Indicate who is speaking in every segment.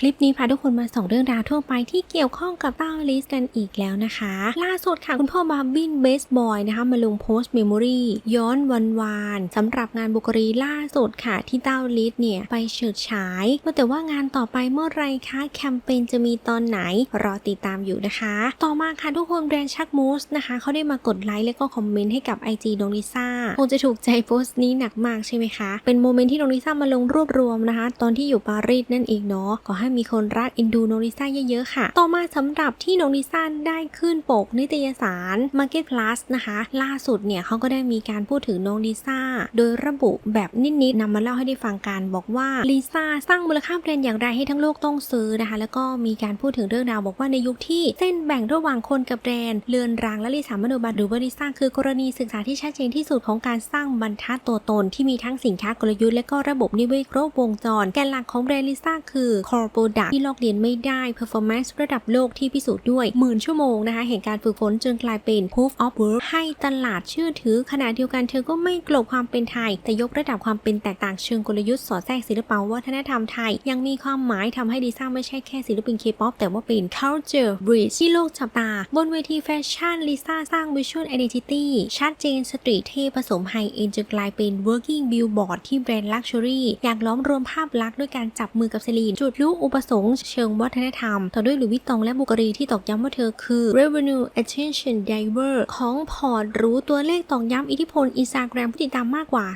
Speaker 1: คลิปนี้พาทุกคนมาส่องเรื่องราวทั่วไปที่เกี่ยวข้องกับเต้าลิสกันอีกแล้วนะคะ ล่าสุดค่ะคุณพ่อบาร์บินเบสบอยนะคะมาลงโพสต์เมมโมรีย้อนวันวานสำหรับงานบุครีล่าสุดค่ะที่เต้าลิสเนี่ยไปเฉิดฉายว่าแต่ว่างานต่อไปเมื่อไรคะแคมเปญจะมีตอนไหนรอติดตามอยู่นะคะ ต่อมาค่ะทุกคนแบรนด์ชักมูสนะคะเขาได้มากดไลค์และก็คอมเมนต์ให้กับ IG น้องลิซ่าคงจะถูกใจโพสต์นี้หนักมากใช่ไหมคะเป็นโมเมนต์ที่น้องลิซ่ามาลงรวบรวมนะคะ ตอนที่อยู่ปารีสนั่นเองเนาะขอให้มีคนรักเอ็นดูน้องลิซ่าเยอะๆค่ะ ต่อมาสำหรับที่น้องลิซ่าได้ขึ้นปกนิตยสาร Market Plus นะคะ ล่าสุดเนี่ยเขาก็ได้มีการพูดถึงน้องลิซ่าโดยระบุแบบนิดๆนำมาเล่าให้ได้ฟังกันบอกว่าลิซ่าสร้างมูลค่าแบรนด์อย่างไรให้ทั้งโลกต้องซื้อนะคะ แล้วก็มีการพูดถึงเรื่องราวบอกว่าในยุคที่เส้นแบ่งระหว่างคนกับแบรนด์เลือนรางและลิซ่ามโนบัตหรือว่าลิซ่าคือกรณีศึกษาที่ชัดเจนที่สุดของการสร้างบรรทัดตัวตนที่มีทั้งสินค้ากลยุทธ์และก็ระบบนิเวศครบวงจรแกนหลักของแบรนด์ลิซ่าคือ core product ที่ลอกเลียนไม่ได้ performance ระดับโลกที่พิสูจน์ด้วยหมื่นชั่วโมงนะคะแห่งการฝึกฝนจนกลายเป็น proof of work ให้ตลาดเชื่อถือ ขณะเดียวกันเธอก็ไม่กลบความเป็นไทย แต่ยกระดับความเป็นแตกต่างเชิงกลยุทธ์สอดแทรกศิลปะวัฒนธรรมไทย ยังมีความหมายทำให้ลิซ่าไม่ใช่แค่ศิลปินเคป๊อปแต่ว่าเป็น culture bridge ที่โลกจับตา บนเวทีแฟชั่นลิซ่าสร้าง visual identity ชัดเจนสตรีทเทผสมไฮเอ็นจนกลายเป็น working billboard ที่แบรนด์ luxury อยากล้อมรวมภาพลักษณ์ด้วยการจับมือกับเซลีนจุดรู้อุปสงค์เชิงวัฒนธรรม ต่อด้วยหลุยส์วิตตองและบุกรีที่ตอกย้ำว่าเธอคือ revenue attention driver ของพอร์ตรู้ตัวเลขตอกย้ำอิทธิพล Instagram ผู้ติดตามมากกว่า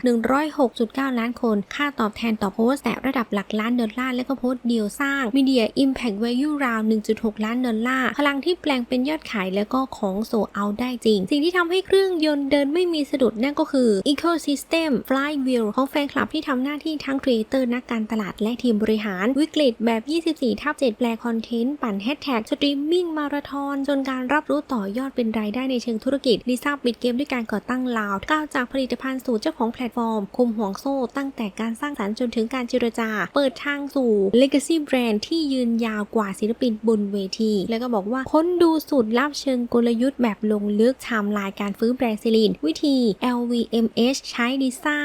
Speaker 1: 106.9 ล้านคน ค่าตอบแทนต่อโพสต์แต่ระดับหลักล้านดอลลาร์และก็โพสต์เดียวสร้าง Media Impact Value ราว 1.6 ล้านดอลลาร์พลังที่แปลงเป็นยอดขายแล้วก็ของโซเอาได้จริง สิ่งที่ทำให้เครื่องยนต์เดินไม่มีสะดุดนั่นก็คือ Ecosystem Flywheel ของแฟนคลับที่ทำหน้าที่ทั้งครีเอเตอร์นักการตลาดและทีมบริหารวิกฤตแบบ24 ทับ 7 แปลคอนเทนต์ ปั่นแฮชแท็กสตรีมมิ่งมาราธอนจนการรับรู้ต่อยอดเป็นรายได้ในเชิงธุรกิจลิซ่าปิดเกมด้วยการก่อตั้งลาวก้าวจากผลิตภัณฑ์สู่เจ้าของแพลตฟอร์ม คุมห่วงโซ่ตั้งแต่การสร้างสรรค์จนถึงการเจรจา เปิดทางสู่ Legacy Brand ที่ยืนยาวกว่าศิลปินบนเวที แล้วก็บอกว่าค้นดูสูตรลับเชิงกลยุทธ์แบบลงลึกไทม์ไลน์การฟื้นแบรนด์ซิลินวิธี LVMH ใช้ลิซ่า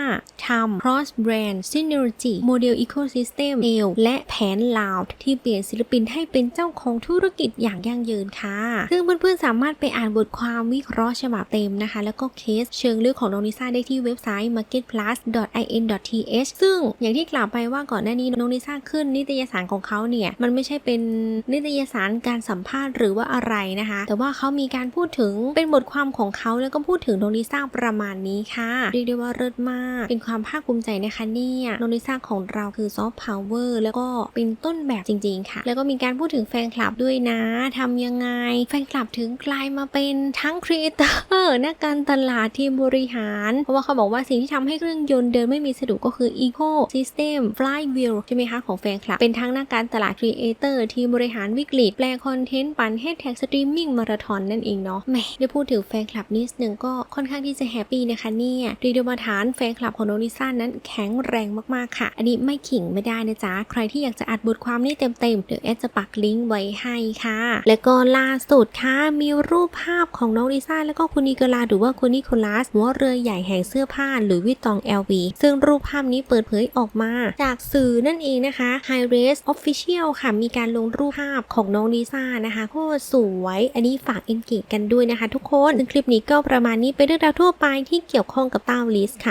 Speaker 1: ทำ cross brand synergy โมเดล ecosystem เอลและแผนลาวที่เปลี่ยนศิลปินให้เป็นเจ้าของธุรกิจอย่างยั่งยืนค่ะ ซึ่งเพื่อนๆสามารถไปอ่านบทความวิเคราะห์ฉบับเต็มนะคะ แล้วก็เคสเชิงลึกของน้องลิซ่าได้ที่เว็บไซต์ marketplus.in.th ซึ่งอย่างที่กล่าวไปว่าก่อนหน้านี้น้องลิซ่าขึ้นนิตยสารของเขาเนี่ย มันไม่ใช่เป็นนิตยสารการสัมภาษณ์หรือว่าอะไรนะคะ แต่ว่าเขามีการพูดถึงเป็นบทความของเขาแล้วก็พูดถึงน้องลิซ่าประมาณนี้ค่ะเรียกได้ว่าเลิศมาก เป็นความภาคภูมิใจนะคะเนี่ยน้องลิซ่าของเราคือซอฟต์พาวเวอร์แล้วก็เป็นต้นแบบจริงๆค่ะ แล้วก็มีการพูดถึงแฟนคลับด้วยนะทำยังไง แฟนคลับถึงกลายมาเป็นทั้งครีเอเตอร์นักการตลาดทีมบริหาร เพราะว่าเขาบอกว่าสิ่งที่ทำให้เครื่องยนต์เดินไม่มีสะดุดก็คือ Eco System Flywheel ใช่ไหมคะของแฟนคลับ เป็นทั้งนักการตลาดครีเอเตอร์ทีมบริหารวิกฤตแปลคอนเทนต์ปั่นแฮชแท็กสตรีมมิ่งมาราธอนนั่นเองเนาะแหมได้พูดถึงแฟนคลับนิดนึงก็ค่อนข้างที่จะแฮปปี้นะคะเนี่ยรีดมาฐานแฟนคลับของโนลิซ่านั้นแข็งแรงมากๆค่ะ อันนี้ไม่ขิงไม่ได้นะจ๊ะใครที่อยากจะอัดบทความนี้เต็มๆเดี๋ยวแอดจะปักลิงก์ไว้ให้ค่ะ และก็ล่าสุดค่ะมีรูปภาพของน้องลิซ่าแล้วก็คุณนิโคลาหรือว่าคุณนิโคลัสหัวเรือใหญ่แห่งเสื้อผ้าหรือวิตตอง LV ซึ่งรูปภาพนี้เปิดเผยออกมา จากสื่อนั่นเองนะคะ High Res Official ค่ะมีการลงรูปภาพของน้องลิซ่านะคะโคตรสวยอันนี้ฝากเอ็นเกจกันด้วยนะคะ ทุกคนซึ่งคลิปนี้ก็ประมาณนี้เป็นเรื่องราวทั่วไปที่เกี่ยวข้องกับเต้าลิสค่ะ